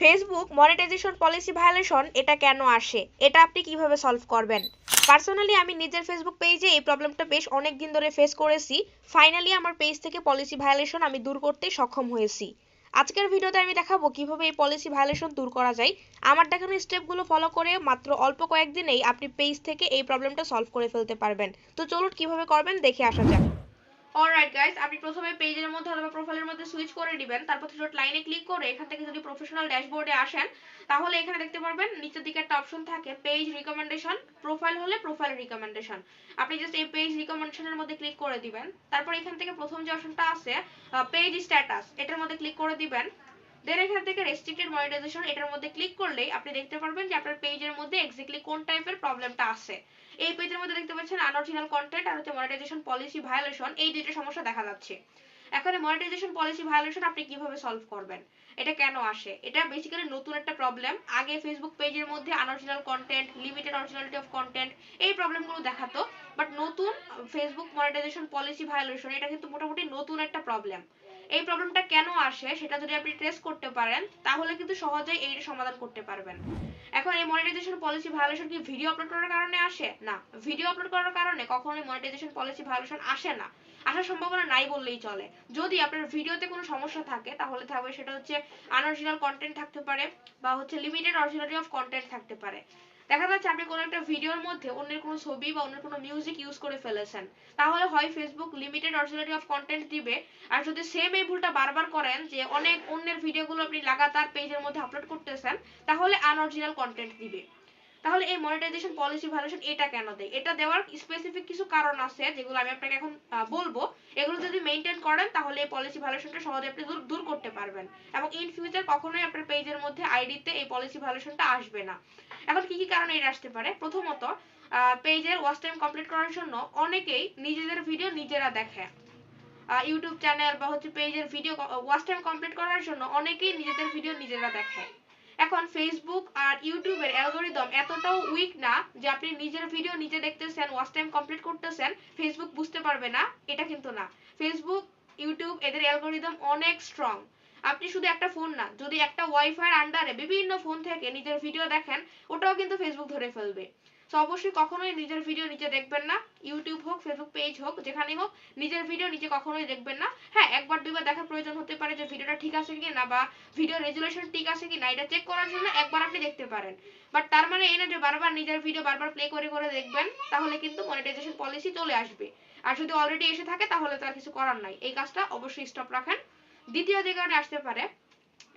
Facebook monetization policy violation এটা কেন আসে? এটা আপনি কীভাবে সলভ করবেন? পার্সোনালি আমি নিজের ফেসবুক পেজে এই প্রবলেমটা বেশ অনেক দিন ধরে ফেস করেছি। ফাইনালি আমার পেজ থেকে পলিসি ভায়োলেশন আমি দূর করতে সক্ষম হয়েছি। আজকের ভিডিওতে আমি দেখাবো কীভাবে এই পলিসি ভায়োলেশন দূর করা যায়। আমার দেখানো স্টেপগুলো ফলো করে মাত্র অল্প কয়েকদিনেই আপনি পেজ থেকে এই প্রবলেমটা সলভ করে ফেলতে পারবেন। তো চলুন কীভাবে করবেন, দেখে আসা যাক। অলরাইট গাইস আপনি প্রথমে পেজের মধ্যে অথবা প্রোফাইলের মধ্যে সুইচ করে দিবেন তারপর থ্রি ডট লাইনে ক্লিক করে এখান থেকে যদি প্রফেশনাল ড্যাশবোর্ডে আসেন, তাহলে এখানে দেখতে পারবেন নিচের দিকে একটা অপশন থাকে পেজ রিকমেন্ডেশন প্রোফাইল হলে প্রোফাইল রিকমেন্ডেশন আপনি জাস্ট এই পেজ রিকমেন্ডেশনের মধ্যে ক্লিক করে দিবেন, তারপর এখান থেকে প্রথম যে অপশনটা আছে পেজ স্ট্যাটাস এটার মধ্যে ক্লিক করে দিবেন। দেন এখান থেকে রেস্ট্রিক্টেড মনিটাইজেশন এটার মধ্যে ক্লিক করলেই আপনি দেখতে পারবেন যে আপনার পেজের মধ্যে এক্স্যাক্টলি কোন টাইপের প্রবলেমটা আছে। এই পেজের মধ্যে দেখতে পাচ্ছেন আনঅরিজিনাল কন্টেন্ট আর হচ্ছে মনিটাইজেশন পলিসি ভায়োলেশন এই দুইটা সমস্যা দেখা যাচ্ছে। এখন মনিটাইজেশন পলিসি ভায়োলেশন আপনি কীভাবে সলভ করবেন? এটা কেন আসে? এটা বেসিক্যালি নতুন একটা প্রবলেম আগে ফেসবুক পেজের মধ্যে unoriginal content limited originality of content এই প্রবলেমগুলো দেখাতো। বাট নতুন ফেসবুক মনিটাইজেশন পলিসি ভায়োলেশন এটা কিন্তু মোটামুটি নতুন একটা প্রবলেম এই প্রবলেমটা কেন আসে? সেটা যদি আপনি ট্রেস করতে পারেন, তাহলে কিন্তু সহজেই এইটা সমাধান করতে পারবেন। এখন এই মনিটাইজেশন পলিসি ভায়োলেশন কি ভিডিও আপলোড করার কারণে আসে? না। ভিডিও আপলোড করার কারণে কখনোই মনিটাইজেশন পলিসি ভায়োলেশন আসে না। আসার সম্ভাবনা নাই বললেই চলে। যদি আপনার ভিডিওতে কোনো সমস্যা থাকে, তাহলে থাকবে সেটা হচ্ছে আনঅরিজিনাল কন্টেন্ট থাকতে পারে বা হচ্ছে লিমিটেড অরিজিনালিটি অফ কন্টেন্ট থাকতে পারে। দেখা যাচ্ছে আপনি কোনো একটা ভিডিওর মধ্যে অন্যের কোনো ছবি বা অন্যের কোনো মিউজিক ইউজ করে ফেলেছেন। তাহলে হয় Facebook limited originality of content দিবে। আর যদি সেম এই ভুলটা বারবার করেন যে অনেক অন্যের ভিডিওগুলো আপনি লাগাতার পেজের মধ্যে আপলোড করতেছেন, তাহলে আনঅরিজিনাল কন্টেন্ট দিবে। তাহলে এই মনিটাইজেশন পলিসি ভায়োলেশন এটা কেন দেয়? এটা দেওয়ার স্পেসিফিক কিছু কারণ আছে যেগুলো আমি আপনাকে এখন বলব। এগুলো যদি মেনটেন করেন, তাহলে এই পলিসি ভায়োলেশনটা সহজে আপনি দূর করতে পারবেন। এবং ইন ফিউচার কখনোই আপনার পেজের মধ্যে আইডিতে এই পলিসি ভায়োলেশনটা আসবে না। এখন কি কি কারণে এটা আসতে পারে? প্রথমত পেজের ওয়াচ টাইম কমপ্লিট করার জন্য অনেকেই নিজেদের ভিডিও নিজেরা দেখে। ইউটিউব চ্যানেল বা হচ্ছে পেজের ভিডিও ওয়াচ টাইম কমপ্লিট করার জন্য অনেকেই নিজেদের ভিডিও নিজেরা দেখে। এখন ফেসবুক আর ইউটিউবের অ্যালগোরিদম এতটাও উইক না যে আপনি নিজের ভিডিও নিজে দেখতেছেন ওয়াচ টাইম কমপ্লিট করতেছেন ফেসবুক বুঝতে পারবে না, এটা কিন্তু না। ফেসবুক ইউটিউব এদের অ্যালগোরিদম অনেক স্ট্রং আপনি শুধু একটা ফোন না, যদি একটা ওয়াইফাই আন্ডারে বিভিন্ন ফোন থেকে নিজের ভিডিও দেখেন, ওটাও কিন্তু ফেসবুক ধরে ফেলবে। তো অবশ্যই কখনোই নিজের ভিডিও নিজে দেখবেন না। ইউটিউব হোক ফেসবুক পেজ হোক, যেখানেই হোক, নিজের ভিডিও নিজে কখনোই দেখবেন না। হ্যাঁ একবার দুইবার দেখার প্রয়োজন হতে পারে যে ভিডিওটা ঠিক আছে কি না বা ভিডিও রেজুলেশন ঠিক আছে কি না এটা চেক করার জন্য একবার আপনি দেখতে পারেন। বাট তার মানে এই না যে বারবার নিজের ভিডিও বারবার প্লে করে করে দেখবেন, তাহলে কিন্তু মনিটাইজেশন পলিসি চলে আসবে। আর যদি অলরেডি এসে থাকে, তাহলে তো আর কিছু করার নাই। এই কাজটা অবশ্যই স্টপ রাখেন। দ্বিতীয় যে কারণে আসতে পারে,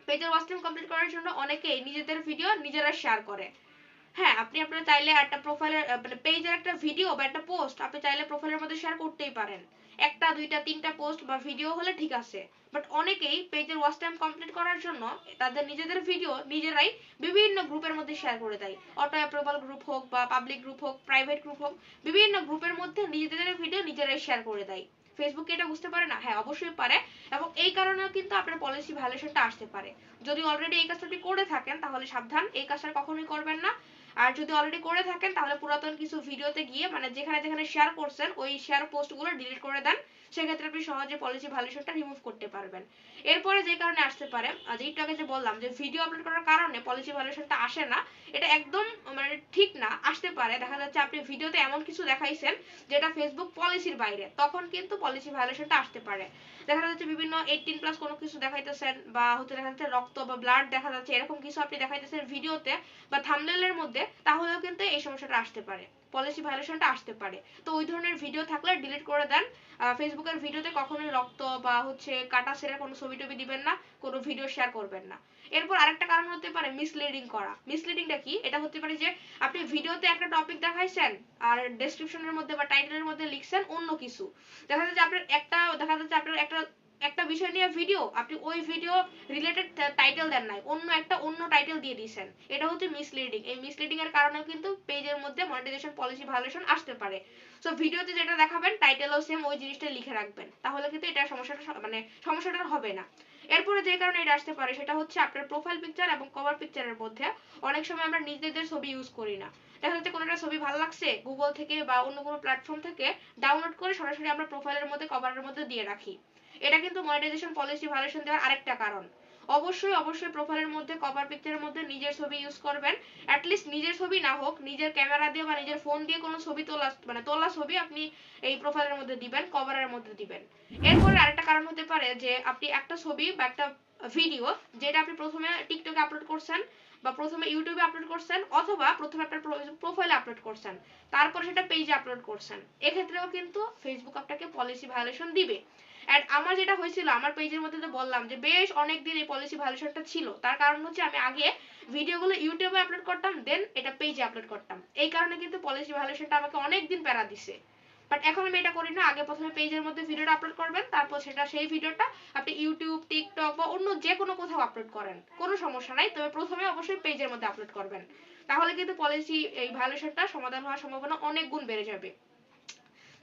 পেজের ওয়াচ কমপ্লিট করার জন্য অনেকেই নিজেদের ভিডিও নিজেরা শেয়ার করে। হ্যাঁ আপনি আপনার চাইলে একটা প্রোফাইলের মানে পেজের একটা ভিডিও বা একটা পোস্ট আপনি চাইলে প্রোফাইলের মধ্যে শেয়ার করতেই পারেন। একটা, দুইটা, তিনটা পোস্ট বা ভিডিও হলে ঠিক আছে। বাট অনেকেই পেজের ওয়াচ টাইম কমপ্লিট করার জন্য তাদের নিজেদের ভিডিও নিজেরাই বিভিন্ন গ্রুপের মধ্যে শেয়ার করে দেয়। অটো অ্যাপ্রুভাল গ্রুপ হোক বা পাবলিক গ্রুপ হোক প্রাইভেট গ্রুপ হোক, বিভিন্ন গ্রুপের মধ্যে নিজেদের ভিডিও নিজেরাই শেয়ার করে দেয়। ফেসবুক এটা বুঝতে পারে না? হ্যাঁ অবশ্যই পারে। এবং এই কারণে কিন্তু আপনার পলিসি ভায়োলেশনটা আসতে পারে। যদি অলরেডি এই কাজটা আপনি করে থাকেন, তাহলে সাবধান, এই কাজটা কখনোই করবেন না। আর যদি অলরেডি করে থাকেন, তাহলে পুরাতন কিছু ভিডিওতে গিয়ে মানে যেখানে যেখানে শেয়ার করছেন, ওই শেয়ার পোস্টগুলো ডিলিট করে দেন। সেক্ষেত্রে আপনি সহজে পলিসি ভ্যালুয়েশনটা রিমুভ করতে পারবেন। এরপরে যে কারণে আসতে পারে যে একটু আগে যে বললাম যে ভিডিও আপলোড করার কারণে পলিসি ভ্যালুয়েশনটা আসে না, এটা একদম মানে ঠিক না, আসতে পারে। দেখা যাচ্ছে আপনি ভিডিওতে এমন কিছু দেখাইছেন যেটা ফেসবুক পলিসির বাইরে, তখন কিন্তু পলিসি ভ্যালুয়েশনটা আসতে পারে। দেখা যাচ্ছে বিভিন্ন এইটিন প্লাস কোনো কিছু দেখাইতেছেন বা হচ্ছে দেখা যাচ্ছে রক্ত বা ব্লাড দেখা যাচ্ছে, এরকম কিছু আপনি দেখাইতেছেন ভিডিওতে বা থামনেলের মধ্যে, তাহলেও কিন্তু এই সমস্যাটা আসতে পারে। পলিসি ভায়োলেশনটা আসতে পারে। তো ওই ধরনের ভিডিও থাকলে ডিলিট করে দেন। ফেসবুকের ভিডিওতে কখনোই রক্ত বা হচ্ছে কাটা সেরা কোনো ছবি টবি দিবেন না, কোনো ভিডিও শেয়ার করবেন না। এরপর আরেকটা কারণ হতে পারে মিসলিডিং করা। মিসলিডিংটা কি? এটা হতে পারে যে আপনি ভিডিওতে একটা টপিক দেখাইছেন আর ডেসক্রিপশনের মধ্যে বা টাইটেলের মধ্যে লিখছেন অন্য কিছু। দেখা যাচ্ছে আপনার একটা, দেখা যাচ্ছে আপনার একটা বিষয় নিয়ে ভিডিও আপনি ওই ভিডিও রিলেটেড টাইটেল দেন নাই, অন্য একটা অন্য টাইটেল দিয়ে দিয়েছেন। এটা হচ্ছে মিসলিডিং এই মিসলিডিং এর কারণেও কিন্তু পেজের মধ্যে মনিটাইজেশন পলিসি ভায়োলেশন আসতে পারে। সো ভিডিওতে যেটা দেখাবেন টাইটেলও সেম ওই জিনিসটা লিখে রাখবেন। তাহলে কিন্তু এটা সমস্যাটা মানে সমস্যাটা হবে না। এরপরে যে কারণে এটা আসতে পারে, সেটা হচ্ছে আপনার প্রোফাইল পিকচার এবং কভার পিকচারের মধ্যে অনেক সময় আমরা নিজেদের ছবি ইউজ করি না। দেখা যাচ্ছে কোনো একটা ছবি ভালো লাগছে গুগল থেকে বা অন্য কোনো প্ল্যাটফর্ম থেকে ডাউনলোড করে সরাসরি আমরা প্রোফাইলের মধ্যে কভারের মধ্যে দিয়ে রাখি। এটা কিন্তু মনিটাইজেশন পলিসি ভায়োলেশন দেওয়ার আরেকটা কারণ। অবশ্যই অবশ্যই প্রোফাইলের মধ্যে কভার পিকচারের মধ্যে নিজের ছবি ইউজ করবেন। অ্যাটলিস্ট নিজের ছবি না হোক, নিজের ক্যামেরা দিয়ে বা নিজের ফোন দিয়ে কোনো ছবি তোলা মানে তোলা ছবি আপনি এই প্রোফাইলের মধ্যে দিবেন কভারের মধ্যে দিবেন। এরপরে আরেকটা কারণ হতে পারে যে, আপনি একটা ছবি বা একটা ভিডিও যেটা আপনি প্রথমে টিকটকে আপলোড করছেন বা প্রথমে ইউটিউবে আপলোড করছেন অথবা প্রথমে আপনার প্রোফাইলে আপলোড করছেন, তারপরে সেটা পেজে আপলোড করছেন, এক্ষেত্রেও কিন্তু ফেসবুক আপনাকে পলিসি ভায়োলেশন দিবে। অ্যান্ড আমার যেটা হয়েছিল, আমার পেজের মধ্যে তো বললাম যে বেশ অনেক দিন এই পলিসি ভায়োলেশনটা ছিল। তার কারণ হচ্ছে আমি আগে ভিডিওগুলো ইউটিউবে আপলোড করতাম দেন এটা পেজে আপলোড করতাম। এই কারণে কিন্তু পলিসি ভায়োলেশনটা আমাকে অনেক দিন প্যারা দিছে। বাট এখন আমি এটা করি না, আগে প্রথমে পেজের মধ্যে ভিডিওটা আপলোড করবেন, তারপর সেটা, সেই ভিডিওটা আপনি ইউটিউব টিকটক বা অন্য যে কোনো কোথাও আপলোড করেন, কোনো সমস্যা নাই, তবে প্রথমে অবশ্যই পেজের মধ্যে আপলোড করবেন। তাহলে কিন্তু পলিসি এই ভায়োলেশনটা সমাধান হওয়ার সম্ভাবনা অনেক গুণ বেড়ে যাবে।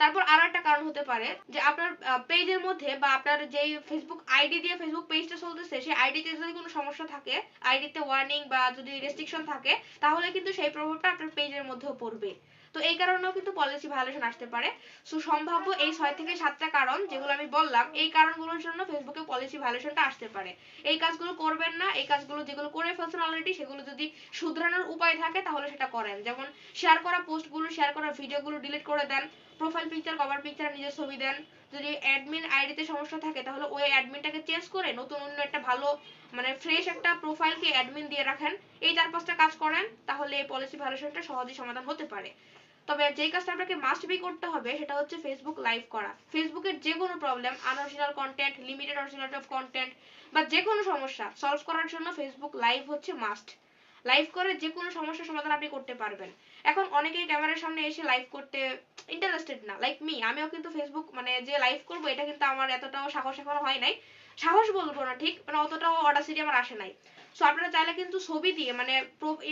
তারপর আর একটা কারণ হতে পারে যে আপনার পেজের মধ্যে বা আপনার যেই ফেসবুক আইডি দিয়ে ফেসবুক পেজটা চলতেছে, সেই আইডিতে যদি কোনো সমস্যা থাকে আইডিতে ওয়ার্নিং বা যদি রেস্ট্রিকশন থাকে, তাহলে কিন্তু সেই প্রভাবটা আপনার পেজের মধ্যেও পড়বে। তো এই কারণেও কিন্তু পলিসি ভায়োলেশন আসতে পারে। সো সম্ভাব্য এই ছয় থেকে সাতটা কারণ যেগুলো আমি বললাম, এই কারণগুলোর জন্য ফেসবুকে পলিসি ভায়োলেশনটা আসতে পারে। এই কাজগুলো করবেন না, এই কাজগুলো যেগুলো করে ফেলছেন অলরেডি সেগুলো যদি শুধরানোর উপায় থাকে, তাহলে সেটা করেন। যেমন শেয়ার করা পোস্টগুলো শেয়ার করা ভিডিওগুলো ডিলিট করে দেন প্রোফাইল পিকচার কভার পিকচার নিজের ছবি দেন। যদি অ্যাডমিন আইডিতে সমস্যা থাকে, তাহলে ওই অ্যাডমিনটাকে চেঞ্জ করে নতুন অন্য একটা ভালো মানে ফ্রেশ একটা প্রোফাইলকে অ্যাডমিন দিয়ে রাখেন। এই চার পাঁচটা কাজ করেন, তাহলে এই পলিসি ভায়োলেশনটা সহজেই সমাধান হতে পারে। তবে যেই কাজটা আপনাকে মাস্ট বি করতে হবে সেটা হচ্ছে ফেসবুক লাইভ করা। ফেসবুকের যে কোনো problem unoriginal content limited originality of content বা যে কোনো সমস্যা সলভ করার জন্য ফেসবুক লাইভ হচ্ছে মাস্ট লাইভ করে যে কোনো সমস্যার সমাধান আপনি করতে পারবেন। এখন অনেকেই ক্যামেরার সামনে এসে লাইভ করতে ইন্টারেস্টেড না। লাইক মি আমিও কিন্তু ফেসবুক মানে যে লাইভ করব, এটা কিন্তু আমার এতটাও সাহস এখনও হয় নাই। সাহস বলব না, ঠিক? মানে অতটাও অডাসিটি আমার আসে নাই। সো আপনারা চাইলে কিন্তু ছবি দিয়ে মানে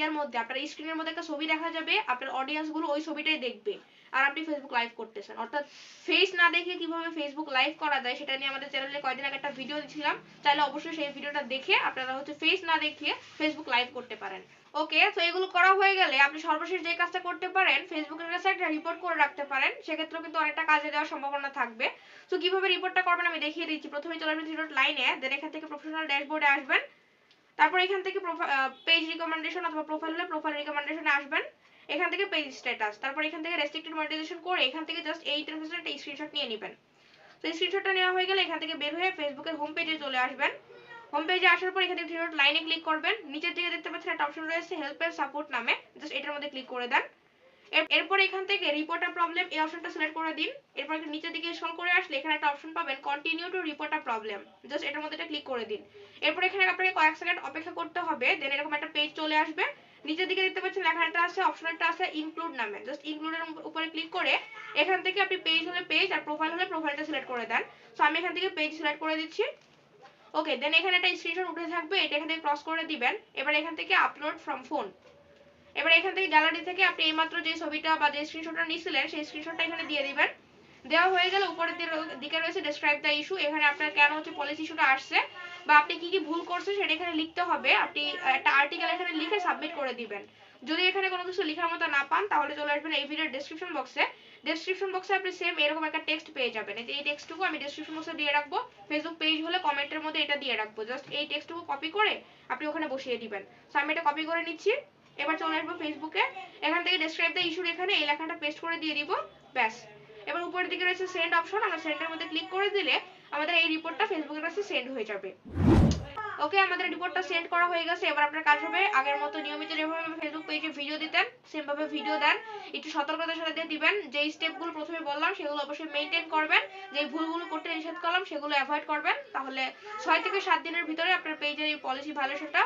এর মধ্যে, আপনার স্ক্রিনের মধ্যে একটা ছবি দেখা যাবে, আপনার অডিয়েন্সগুলো ওই ছবিটাই দেখবে। আর আপনি ফেসবুক লাইভ করতেছেন। অর্থাৎ ফেস না দেখে কীভাবে ফেসবুক লাইভ করা যায় সেটা নিয়ে আমাদের চ্যানেলে কয়েকদিন আগে একটা ভিডিও দিয়েছিলাম। চাইলে অবশ্যই সেই ভিডিওটা দেখে আপনারা হচ্ছে ফেস না দেখিয়ে ফেসবুক লাইভ করতে পারেন। ওকে তো এগুলো করা হয়ে গেলে আপনি সর্বশেষ যে কাজটা করতে পারেন ফেসবুকের কাছে একটা রিপোর্ট করে রাখতে পারেন। সেক্ষেত্রেও কিন্তু অনেকটা কাজে দেওয়ার সম্ভাবনা থাকবে। তো কীভাবে রিপোর্টটা করবেন আমি দেখিয়ে দিচ্ছি। প্রথমে চলে আসবেন থ্রি লাইনে দেন এখান থেকে প্রফেশনাল ড্যাশবোর্ডে আসবেন। তারপর এখান থেকে পেজ রিকমেন্ডেশন অথবা প্রোফাইল হলে প্রোফাইল রিকমেন্ডেশনে আসবেন। এখান থেকে পেজ স্ট্যাটাস তারপর এখান থেকে রেস্ট্রিক্টেড মনিটাইজেশন করে এখান থেকে জাস্ট এই ইন্টারফেসের একটা স্ক্রিনশট নিয়ে নেবেন। তো স্ক্রিনশটটা নেওয়া হয়ে গেলে এখান থেকে বের হয়ে ফেসবুকের হোম পেজে চলে আসবেন। হোম পেজে আসার পর এখান থেকে থ্রি লাইনে ক্লিক করবেন। নিচের দিকে দেখতে পাচ্ছেন একটা অপশন রয়েছে হেল্প এন্ড সাপোর্ট নামে। জাস্ট এটার মধ্যে ক্লিক করে দেন। এরপর এখান থেকে রিপোর্ট আ প্রবলেম এই অপশনটা সিলেক্ট করে দিন। এরপর নিচের দিকে স্ক্রল করে আসলে এখানে একটা অপশন পাবেন continue to report a problem just এটার মধ্যে এটা ক্লিক করে দিন। এরপর এখানে আপনাকে কয়েক সেকেন্ড অপেক্ষা করতে হবে। দেন এরকম একটা পেজ চলে আসবে। নিচের দিকে দেখতে পাচ্ছেন লেখা একটা আছে অপশন একটা আছে ইনক্লুড নামে। জাস্ট ইনক্লুডের উপরে ক্লিক করে এখান থেকে আপনি পেজ হলে পেজ আর প্রোফাইল হলে প্রোফাইলটা সিলেক্ট করে দেন। সো আমি এখান থেকে পেজ সিলেক্ট করে দিচ্ছি। ওকে দেন এখানে একটা স্ক্রিনশট উঠে থাকবে, এটা এখান থেকে ক্রস করে দিবেন। এবার এখান থেকে আপলোড ফ্রম ফোন এবার এখান থেকে গ্যালারি থেকে আপনি এইমাত্র যে ছবিটা বা যে স্ক্রিনশটটা নিয়েছিলেন সেই স্ক্রিনশটটা এখানে দিয়ে দিবেন। দেওয়া হয়ে গেলে উপরের দিকে রয়েছে ডেসক্রাইব দ্য ইস্যু এখানে আপনার কেন হচ্ছে পলিসি ইস্যুটা আসছে। বা আপনি কি কি ভুল করছেন সেটা এখানে লিখতে হবে। আপনি একটা আর্টিকেল এখানে লিখে সাবমিট করে দিবেন। যদি এখানে কোনো কিছু লেখার মতো না পান, তাহলে চলে আসবেন এই ভিডিওর ডেসক্রিপশন বক্সে ডেসক্রিপশন বক্সে আপনি সেম এরকম একটা টেক্সট পেয়ে যাবেন। এই টেক্সটটুকু আমি ডেসক্রিপশন বক্সে দিয়ে রাখব। ফেসবুক পেজ হলে কমেন্টের মধ্যে এটা দিয়ে রাখব। জাস্ট এই টেক্সটটুকু কপি করে আপনি ওখানে বসিয়ে দিবেন। সো আমি এটা কপি করে নিচ্ছি। এবার চলে আসব ফেসবুকে এখান থেকে ডেসক্রাইব দ্য ইস্যুর এখানে এই লেখাটা পেস্ট করে দিয়ে দিব। ব্যাস। এবার উপরের দিকে রয়েছে সেন্ড অপশন আমরা সেন্ডের মধ্যে ক্লিক করে দিলে আমাদের এই রিপোর্টটা ফেসবুকের কাছে সেন্ড হয়ে যাবে। ওকে আমাদের রিপোর্টটা সেন্ড করা হয়ে গেছে, এবার আপনার কাজ হবে আগের মতো নিয়মিত যেভাবে ফেসবুক পেজে ভিডিও দিতেন সেম ভাবে ভিডিও দেন। একটু সতর্কতার সাথে দিয়ে দিবেন, যেই স্টেপগুলো প্রথমে বললাম, সেগুলো অবশ্যই মেনটেন করবেন যে ভুলগুলো করতে নিষেধ করলাম, সেগুলো অ্যাভয়েড করবেন। তাহলে ছয় থেকে সাত দিনের ভিতরে আপনার পেজের এই পলিসি ভায়োলেশনটা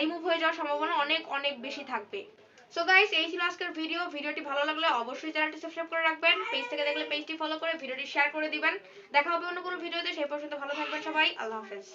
রিমুভ হয়ে যাওয়ার সম্ভাবনা অনেক অনেক বেশি থাকবে। সো গাইস এই ছিল আজকের ভিডিও ভিডিওটি ভালো লাগলে অবশ্যই চ্যানেলটি সাবস্ক্রাইব করে রাখবেন। পেজ থেকে দেখলে পেজটি ফলো করে ভিডিওটি শেয়ার করে দিবেন। দেখা হবে অন্য কোনো ভিডিওতে সেই পর্যন্ত ভালো থাকবেন সবাই। আল্লাহ হাফেজ।